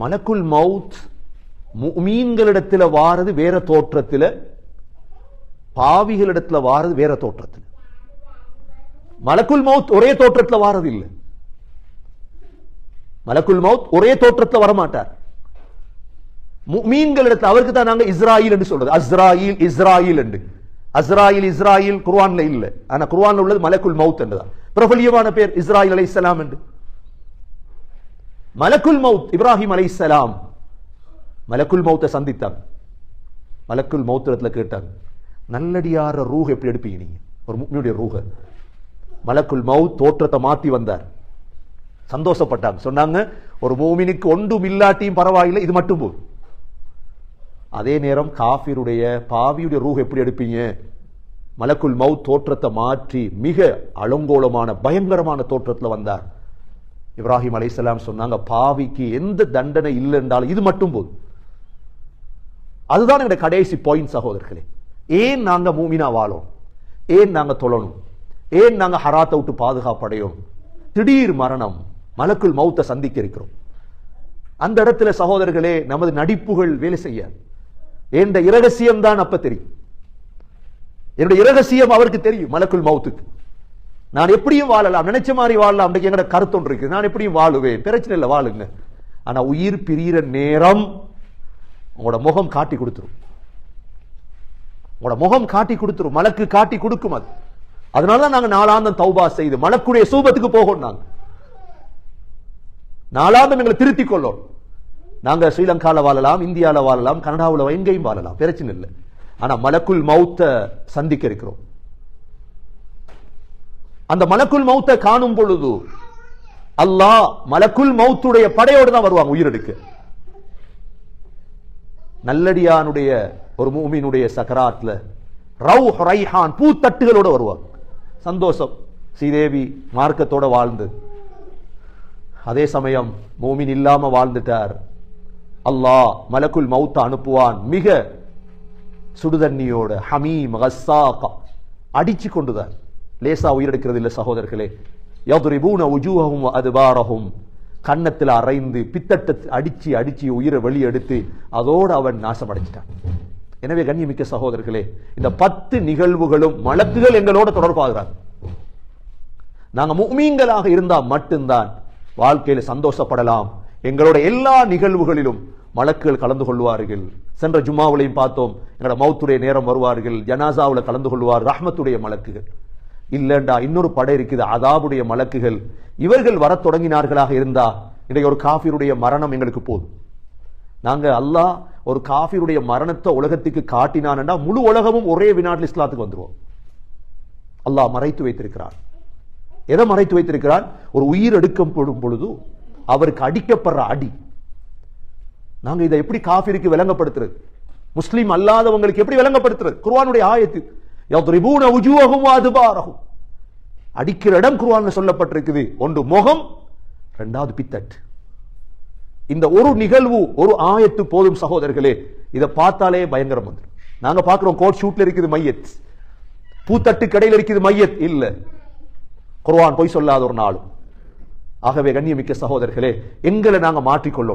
மலக்குல் மவுத் மீன்களிடத்துல வாரது வேற தோற்றத்துல பாவிகளிடத்தில் வாரது வேற தோற்றத்தில். மலக்குல் மவுத் ஒரே தோற்றத்தில் வாரது இல்லை மலக்குல் மவுத் ஒரே தோற்றத்துல வரமாட்டார். மீன்களிடத்தில் அவருக்கு தான் நாங்க இஸ்ராயில் என்று சொல்றது. அஸ்ராயில் இஸ்ராயில் என்று. அஸ்ராயில் இஸ்ராயில் குர்வான்ல இல்ல. ஆனா குர்வான்ல உள்ளது மலக்குல் மவுத் என்றுதான். பிரபலியமான பேர் இஸ்ராயில் இஸ்லாம் என்று. மலக்குல் மவுத் இப்ராஹிம் அலை இஸ்லாம் மலக்குல் மௌத்தை சந்தித்தாங்க. மலக்குல் மௌத்திரத்தில் கேட்டாங்க நல்லடியார ரூஹ் எப்படி எடுப்பீங்க நீங்க? ஒரு முக்மியுடைய ரூஹ. மலக்குல் மவுத் தோற்றத்தை மாற்றி வந்தார். சந்தோஷப்பட்டாங்க. சொன்னாங்க ஒரு மூமினுக்கு ஒன்றும் இல்லாட்டியும் பரவாயில்லை இது மட்டும் போதும். அதே நேரம் காஃபிருடைய பாவியுடைய ரூஹ் எப்படி எடுப்பீங்க? மலக்குல் மவுத் தோற்றத்தை மாற்றி மிக அலங்கோலமான பயங்கரமான தோற்றத்தில் வந்தார். இப்ராஹிம் அலைசலாம் சொன்னாங்க பாவிக்கு எந்த தண்டனை இல்லை என்றாலும் இது மட்டும் போதும். அதுதான் என்னுடைய கடைசி பாயிண்ட் சகோதரர்களே. ஏன் நாங்க மூமினா வாழோம்? ஏன் நாங்க தொழணும்? ஏன் நாங்க ஹராத்தை விட்டு பாதுகாப்படையும் திடீர் மரணம் மலக்குள் மௌத்த சந்திக்க இருக்கிறோம். அந்த இடத்துல சகோதரர்களே நமது நடிப்புகள் வேலை செய்யாது என்ற இரகசியம் தான் அப்ப தெரியும். என்னுடைய இரகசியம் அவருக்கு தெரியும் மலக்குள் மௌத்துக்கு. நான் எப்படியும் வாழலாம் நினைச்ச மாதிரி வாழலாம் அன்றைக்கு எங்கட கருத்து ஒன்று இருக்கு நான் எப்படியும் வாழுவேன். பிரச்சனை இல்லை வாழுங்க. ஆனா உயிர் பிரியிற நேரம் உங்களோட முகம் காட்டி கொடுத்துரும். உங்களோட முகம் காட்டி கொடுத்துரும். மலக்கு காட்டி கொடுக்கும் அது. அதனாலதான் நாங்கள் நாலாந்தம் தௌபா செய்து மலக்குடைய சூபத்துக்கு போகணும் நாங்கள் நாலாந்தம் எங்களை திருத்திக் கொள்ளோம் நாங்க ஸ்ரீலங்கால வாழலாம் இந்தியால வாழலாம் கனடாவில் எங்கேயும் வாழலாம். பிரச்சனை இல்லை. ஆனா மலக்குள் மௌத்த சந்திக்க இருக்கிறோம். அந்த மலக்குள் மௌத்தை காணும் பொழுது அல்லாஹ் மலக்குள் மௌத்துடைய படையோடு தான் வருவாங்க உயிரெடுக்க. நல்லடியானுடைய ஒரு மூமினுடைய சக்கராத்ல ரவு ரைஹான் பூத்தட்டுகளோட வருவாங்க. சந்தோஷம். ஸ்ரீதேவி மார்க்கத்தோட வாழ்ந்து. அதே சமயம் மூமின் இல்லாம வாழ்ந்துட்டார். அல்லாஹ் மலக்குல் மௌத்த அனுப்புவான். மிக சுடுதண்ணியோட ஹமீம் அடிச்சு கொண்டுதான். லேசா உயிரெடுக்கிறது இல்லை சகோதரர்களே. யதுரிபூன உஜூஹகும் அதுபாரஹும். கன்னத்தில் அரைந்து பித்தட்ட அடிச்சு அடிச்சு உயிரை வெளியெடுத்து அதோடு அவன் நாசமடைஞ்சிட்டான். எனவே கண்ணியமிக்க சகோதரர்களே இந்த பத்து நிகழ்வுகளும் மலக்குகள் எங்களோட தொடர்பாகிறார். நாங்க முக்மீன்களாக இருந்தா மட்டும்தான் வாழ்க்கையில சந்தோஷப்படலாம். எங்களோட எல்லா நிகழ்வுகளிலும் மலக்குகள் கலந்து கொள்வார்கள். சென்ற ஜும்மாவிலையும் பார்த்தோம் எங்களோட மௌத்துடைய நேரம் வருவார்கள் ஜனாசாவுல கலந்து கொள்வார் ரஹ்மத்துடைய மலக்குகள். இல்லண்டா இன்னொரு படை இருக்குது அதாவுடைய மலக்குகள். இவர்கள் வர தொடங்கினார்களாக இருந்தா இன்றைக்கு ஒரு காஃபியருடைய மரணம் எங்களுக்கு போதும். நாங்க அல்லாஹ் ஒரு காஃபியுடைய மரணத்தை உலகத்துக்கு காட்டினான்டா முழு உலகமும் ஒரே வினாட்டில் இஸ்லாத்துக்கு வந்துருவோம். அல்லாஹ் மறைத்து வைத்திருக்கிறான். எதை மறைத்து வைத்திருக்கிறான்? ஒரு உயிர் எடுக்கப்படும் பொழுது அவருக்கு அடிக்கப்படுற அடி. நாங்க இதை எப்படி காஃபிருக்கு விளங்கப்படுத்துறது? முஸ்லீம் அல்லாதவங்களுக்கு எப்படி விளங்கப்படுத்துறது? குர்வானுடைய ஆயத்து. யத்ரிபூன உஜூஹகும் அதுபாரஹும் அடிக்கிற இடம் குர்ஆன்ல சொல்லப்பட்டிருக்குது. ஒன்று முகம் ரெண்டாவது பித்தட். இந்த ஒரு நிகழ்வு ஒரு ஆயத்து போதும் சகோதரர்களே. இதை பார்த்தாலே பயங்கரம் வந்துடும் நாங்க பார்க்கிறோம் கோட் ஷூட்ல இருக்குது மையத். பூத்தட்டு கடையில் இருக்குது மையத். இல்ல. குர்ஆன் பொய் சொல்லாத ஒரு நாளும். ஆகவே கண்ணியமிக்க சகோதரர்களே எங்களை நாங்க மாற்றிக்கொள்ளோம்.